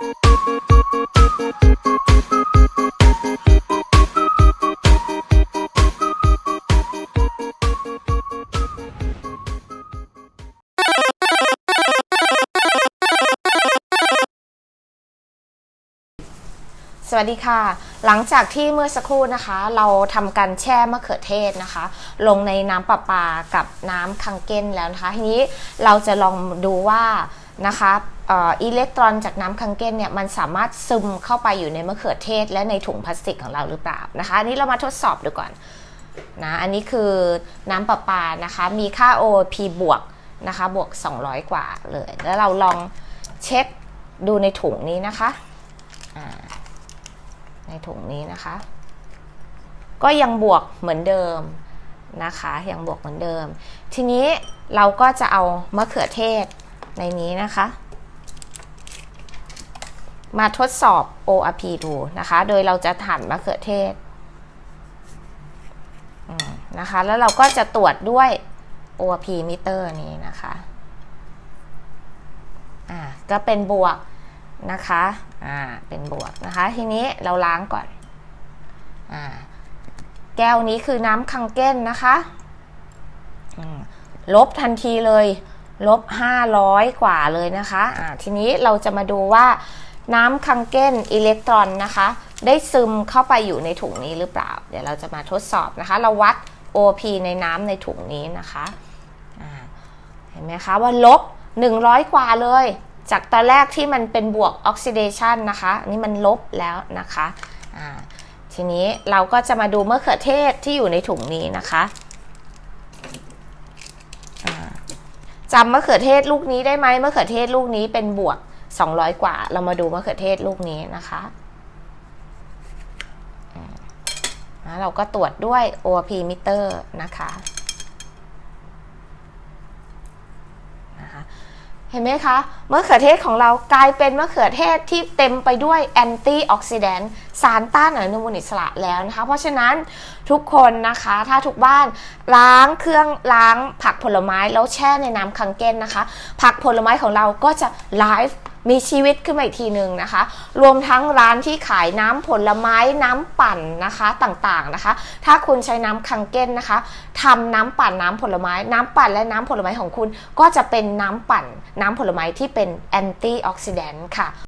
สวัสดีค่ะ หลังจากที่เมื่อสักครู่นะคะ เราทำการแช่มะเขือเทศนะคะ ลงในน้ำประปากับน้ำคังเก้นแล้วนะคะ ทีนี้เราจะลองดูว่านะคะ อิเล็กตรอนจากน้ำคังเก้นเนี่ยมันสามารถซึมเข้าไปอยู่ในมะเขือเทศ และในถุงพลาสติกของเราหรือเปล่านะคะอันนี้เรามาทดสอบดูก่อนนะอันนี้คือน้ำประปานะคะมีค่า OP บวกนะคะบวก 200 กว่าเลย แล้วเราลองเช็คดูในถุงนี้นะคะในถุงนี้นะคะ ก็ยังบวกเหมือนเดิมนะคะยังบวกเหมือนเดิม ทีนี้เราก็จะเอามะเขือเทศในนี้นะคะ มาทดสอบ ORP ดูนะคะ โดยเราจะหั่นมะเขือเทศนะคะ แล้วเราก็จะตรวจด้วย ORP มิเตอร์นี้นะคะอ่าก็เป็นบวกนะคะอ่าเป็นบวกนะคะ ทีนี้เราล้างก่อนอ่าแก้วนี้คือน้ำคังเก้นนะคะอืมลบทันทีเลย ลบ 500 กว่าเลยนะคะอ่าทีนี้เราจะมาดูว่า น้ำคังเก้นอิเล็กตรอนนะคะ ได้ซึมเข้าไปอยู่ในถุงนี้หรือเปล่า เดี๋ยวเราจะมาทดสอบนะคะ เราวัด OP ในน้ำในถุงนี้นะคะเห็นไหมคะว่าลบ 100 กว่าเลย จากตอนแรกที่มันเป็นบวกออกซิเดชันนะคะนนี่มันลบแล้วนะคะทีนี้เราก็จะมาดูมะเขือเทศที่อยู่ในถุงนี้นะคะจำมะเขือเทศลูกนี้ได้ไหมมะเขือเทศลูกนี้เป็นบวก 200 กว่า เรามาดูมะเขือเทศลูกนี้นะคะเราก็ตรวจด้วย ORP meter นะคะนะคะเห็นไหมคะมะเขือเทศของเรากลายเป็นมะเขือเทศที่เต็มไปด้วยแอนตี้ออกซิแดนต์สารต้านอนุมูลอิสระแล้วนะคะ เพราะฉะนั้นทุกคนนะคะถ้าทุกบ้านล้างเครื่องล้างผักผลไม้แล้วแช่ในน้ำคังเก้นนะคะ ผักผลไม้ของเราก็จะไลฟ์ มีชีวิตขึ้นมาอีกทีหนึ่งนะคะ รวมทั้งร้านที่ขายน้ำผลไม้น้ำปั่นนะคะต่างๆนะคะ ถ้าคุณใช้น้ำคังเก้นนะคะทำน้ำปั่นน้ำผลไม้ น้ำปั่นและน้ำผลไม้ของคุณ ก็จะเป็นน้ำปั่นน้ำผลไม้ที่เป็นแอนตี้ออกซิแดนต์ค่ะ